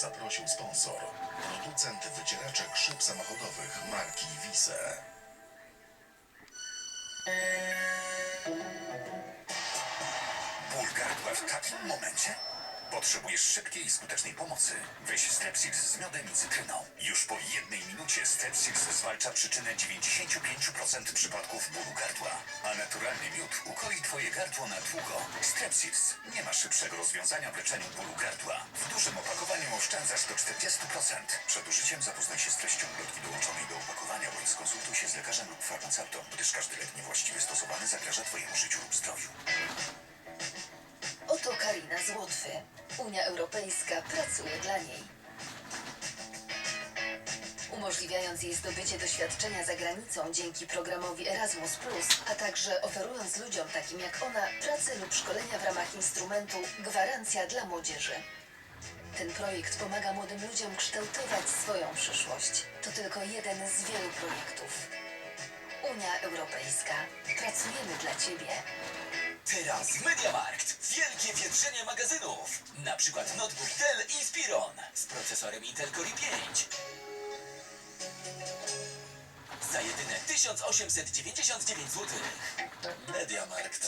zaprosił sponsor. Producent wycieraczek szyb samochodowych marki Wise. Ból gardła w takim momencie? Potrzebujesz szybkiej i skutecznej pomocy. Weź Strepsils z miodem i cytryną. Już po jednej minucie Strepsils zwalcza przyczynę 95% przypadków bólu gardła. A naturalny miód ukoi twoje gardło na długo. Strepsils. Nie ma szybszego rozwiązania w leczeniu bólu gardła. W dużym oszczędzasz do 40%. Przed użyciem zapoznaj się z treścią ulotki dołączonej do opakowania bądź skonsultuj się z lekarzem lub farmaceutą, gdyż każdy lek niewłaściwie stosowany zagraża twojemu życiu lub zdrowiu. Oto Karina z Łotwy. Unia Europejska pracuje dla niej. Umożliwiając jej zdobycie doświadczenia za granicą dzięki programowi Erasmus, a także oferując ludziom takim jak ona pracę lub szkolenia w ramach instrumentu Gwarancja dla Młodzieży. Ten projekt pomaga młodym ludziom kształtować swoją przyszłość. To tylko jeden z wielu projektów. Unia Europejska. Pracujemy dla Ciebie. Teraz Mediamarkt. Wielkie wietrzenie magazynów. Na przykład notebook Dell Inspiron z procesorem Intel Core i5. Za jedyne 1899 zł. Mediamarkt.pl